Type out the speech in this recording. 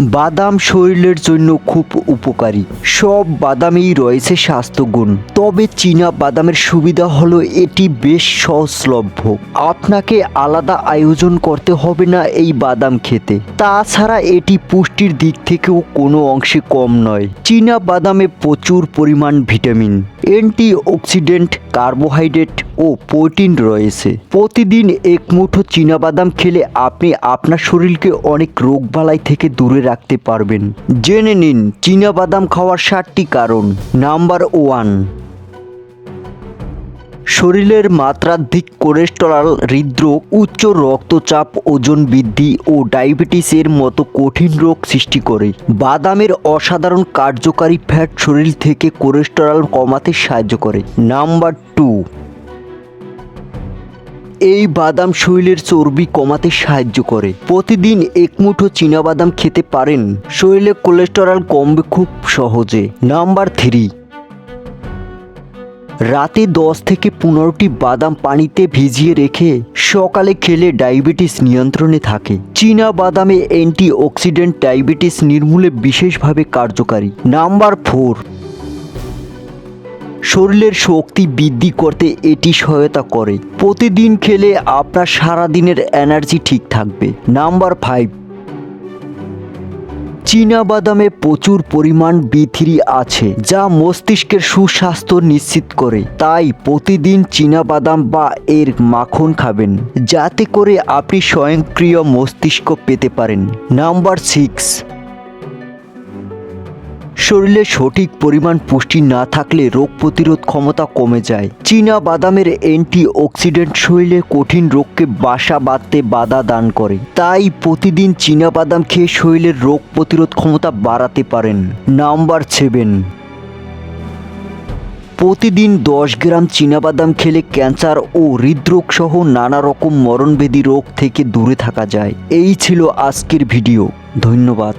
বাদাম শরীরের জন্য খুব উপকারী। সব বাদামেই রয়েছে স্বাস্থ্যগুণ। তবে চীনা বাদামের সুবিধা হলো এটি বেশ সহজলভ্য। আপনাকে আলাদা আয়োজন করতে হবে না এই বাদাম খেতে। তাছাড়া এটি পুষ্টির দিক থেকেও কোনো অংশে কম নয়। চীনা বাদামে প্রচুর পরিমাণ ভিটামিন অ্যান্টি অক্সিডেন্ট কার্বোহাইড্রেট ও প্রোটিন রয়েছে। প্রতিদিন এক মুঠো বাদাম খেলে আপনি আপনার শরীরকে অনেক রোগবালাই থেকে দূরে রাখতে পারবেন। জেনে নিন, চীনা বাদাম খাওয়ার সাতটি কারণ। নাম্বার ওয়ান, শরীরের মাত্রাধিক কোলেস্টেরল, হৃদরোগ, উচ্চ রক্তচাপ, ওজন বৃদ্ধি ও ডায়াবেটিসের মতো কঠিন রোগ সৃষ্টি করে। বাদামের অসাধারণ কার্যকারী ফ্যাট শরীর থেকে কোলেস্টেরল কমাতে সাহায্য করে। নাম্বার টু এই বাদাম শরীরের চর্বি কমাতে সাহায্য করে। প্রতিদিন এক মুঠো বাদাম খেতে পারেন। শরীরে কোলেস্টেরল কমবে খুব সহজে। Number three. রাতে দশ থেকে পনেরোটি বাদাম পানিতে ভিজিয়ে রেখে সকালে খেলে ডায়াবেটিস নিয়ন্ত্রণে থাকে। চীনা বাদামে অ্যান্টি অক্সিডেন্ট ডায়াবেটিস নির্মূলে বিশেষভাবে কার্যকারী। Number four. শরীরের শক্তি বৃদ্ধি করতে এটি সহায়তা করে। প্রতিদিন খেলে আপনার সারাদিনের এনার্জি ঠিক থাকবে। Number five. চীনা বাদামে প্রচুর পরিমাণ বি থ্রি আছে, যা মস্তিষ্কের সুস্বাস্থ্য নিশ্চিত করে। তাই প্রতিদিন চীনা বাদাম বা এর মাখন খাবেন, যাতে করে আপনি স্বয়ংক্রিয় মস্তিষ্ক পেতে পারেন। Number six. শরীরে সঠিক পরিমাণ পুষ্টি না থাকলে রোগ প্রতিরোধ ক্ষমতা কমে যায়। চীনা বাদামের অ্যান্টি অক্সিডেন্ট শরীরে কঠিন রোগকে বাসা বাঁধতে বাধা দান করে। তাই প্রতিদিন চীনা বাদাম খেয়ে শরীরের রোগ প্রতিরোধ ক্ষমতা বাড়াতে পারেন। Number seven. প্রতিদিন দশ গ্রাম চীনাবাদাম খেলে ক্যান্সার ও হৃদরোগ সহ নানা রকম মরণবেদী রোগ থেকে দূরে থাকা যায়। এই ছিল আজকের ভিডিও। ধন্যবাদ।